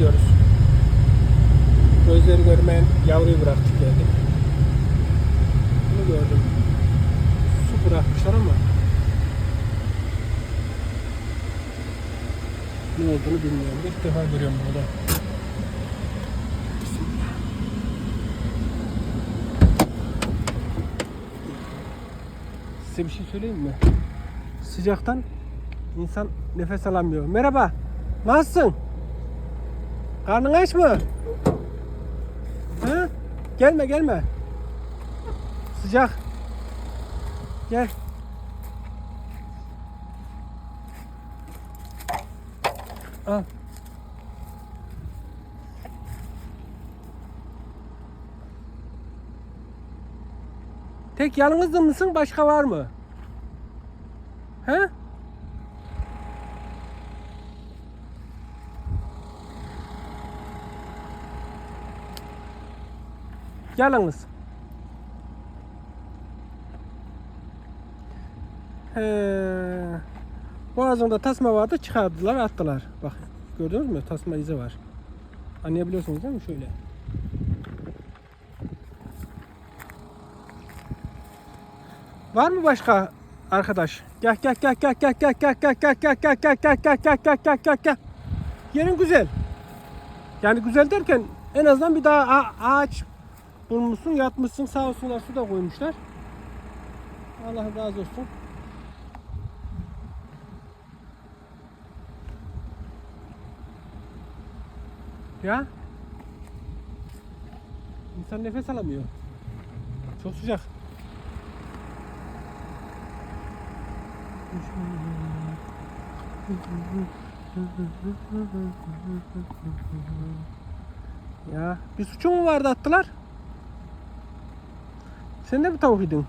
gidiyoruz. Gözleri görmeyen yavruyu bıraktık geldik. Bunu gördüm. Su bırakmışlar ama ne olduğunu bilmiyorum. İlk defa görüyorum burada. Size bir şey söyleyeyim mi? Sıcaktan insan nefes alamıyor. Merhaba. Nasılsın? Karnın aç mı? Ha? Gelme gelme. Sıcak. Gel. Al. Tek yalnız mısın? Başka var mı? He? Yalnız. He. Boğazında tasma vardı çıkardılar attılar. Bak gördünüz mü tasma izi var. Anlayabiliyorsunuz değil mi şöyle? Var mı başka arkadaş? Gel gel gel gel gel gel gel gel gel gel gel gel gel gel gel gel gel gel gel. Yerin güzel. Yani güzel derken en azından bir daha ağaç bulmuşsun, yatmışsın, sağ olsunlar su da koymuşlar. Allah razı olsun. Ya. İnsan nefes alamıyor. Çok sıcak. Ya bir suçun mu vardı attılar? Sen de mi tavuk yedin?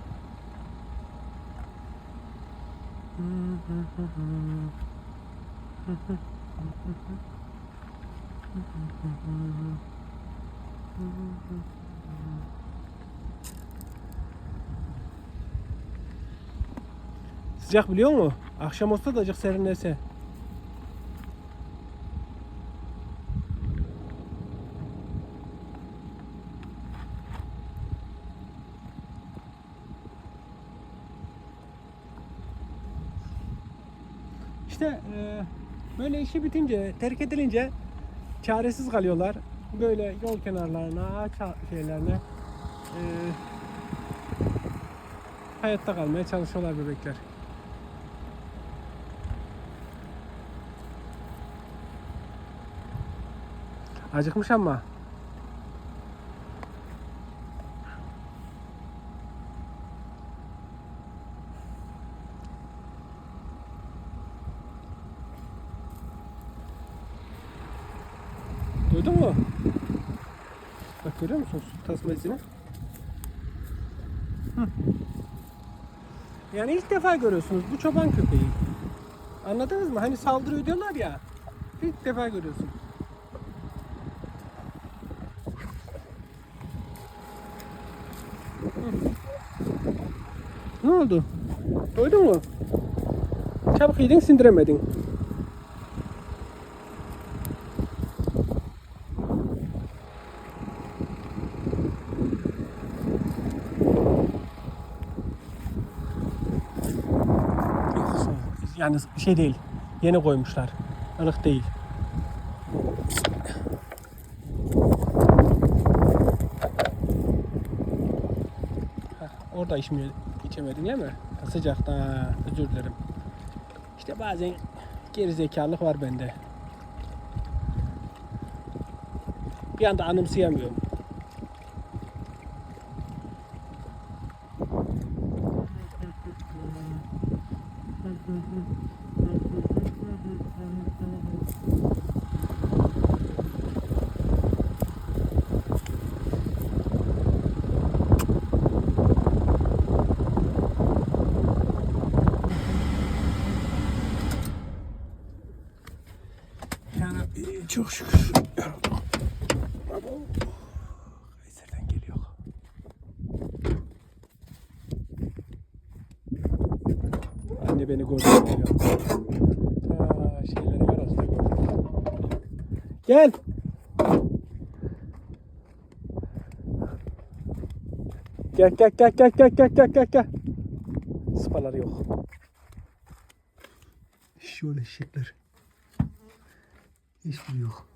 Sıcak biliyor musun? Akşam olsa da acık serinlese. İşte e, böyle işi bitince, terk edilince çaresiz kalıyorlar. Böyle yol kenarlarına, ağaç şeylerine e, hayatta kalmaya çalışıyorlar bebekler. Acıkmış ama. Duydun mu? Bak görüyor musun su tasma izini? Hı. Yani ilk defa görüyorsunuz bu çoban köpeği. Anladınız mı? Hani saldırıyor diyorlar ya. İlk defa görüyorsun. Ne oldu? Doydun mu? Çabuk yedin sindiremedin. Yani şey değil. Yeni koymuşlar. Ilık değil. Orada içmiyor, içemedin değil mi? Sıcakta. ha, Özür dilerim. İşte bazen gerizekalılık var bende. Bir anda anımsayamıyorum. Yani e, çok şükür. Kayseri'den geliyor. Anne beni gördü. Ta şeyleri var aslında gördüm. Gel. Gel gel gel gel gel gel gel gel gel. Sıpaları yok. Şöyle şekler. Hiçbiri yok.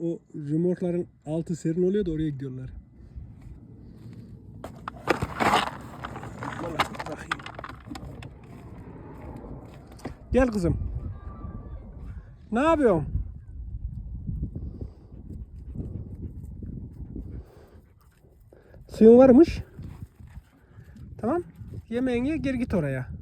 o remorkların altı serin oluyor da oraya gidiyorlar. Gel kızım. Ne yapıyorsun? Suyun varmış. Tamam. Yemeğini ye geri git oraya.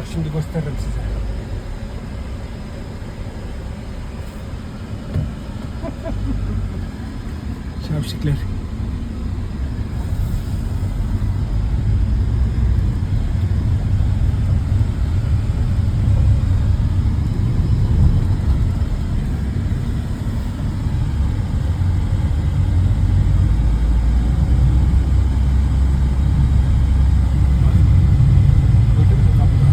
Bak şimdi gösteririm size. Şapşikler. Gördün mü kapıda?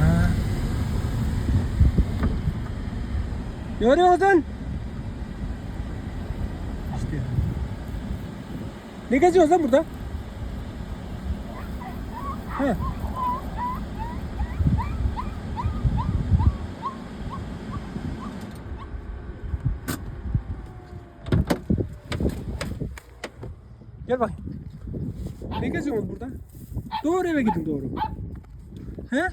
Ha. Görüyor musun? İşte. Ne geziyoruz lan burada? Ha. Gel bakayım. Ne geziyorsunuz burada? Doğru eve gidin doğru. He?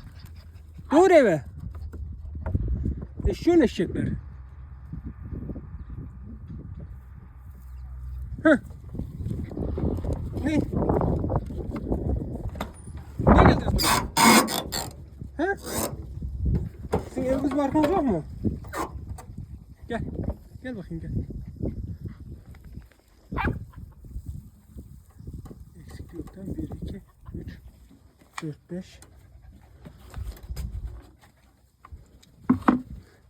Doğru eve. Eşiyor eşekler. Heh. Ne? Ne geldiniz buraya? He? Sizin eviniz barkınız yok mu? Gel. Gel bakayım gel. Eksik yok değil mi? 1, 2, 3, 4, 5.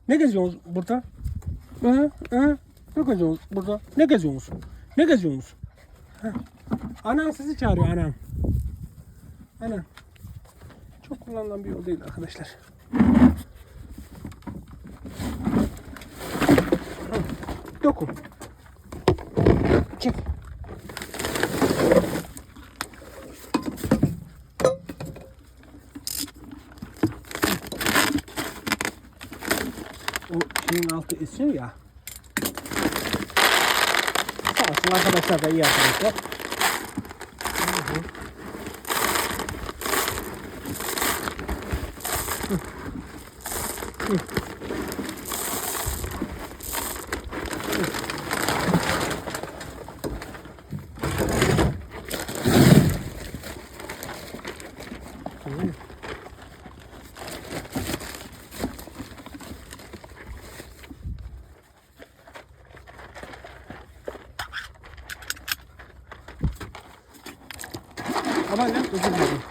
Ne geziyorsunuz burada? Hı, hı. Ne geziyorsunuz burada? Ne geziyorsunuz? Ne geziyorsunuz? Ha. Anan sizi çağırıyor anan. Anan. Çok kullanılan bir yol değil arkadaşlar. Dokun. Çek. O şeyin altı esiyor ya. Sağ olsun arkadaşlar da iyi arkadaşlar. Hı hı. Hı. Hı. Hı. Aman lan özür dilerim.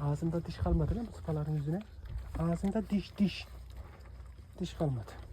Ağzında diş kalmadı lan bu sıpaların yüzüne. Ağzında diş diş. Diş kalmadı.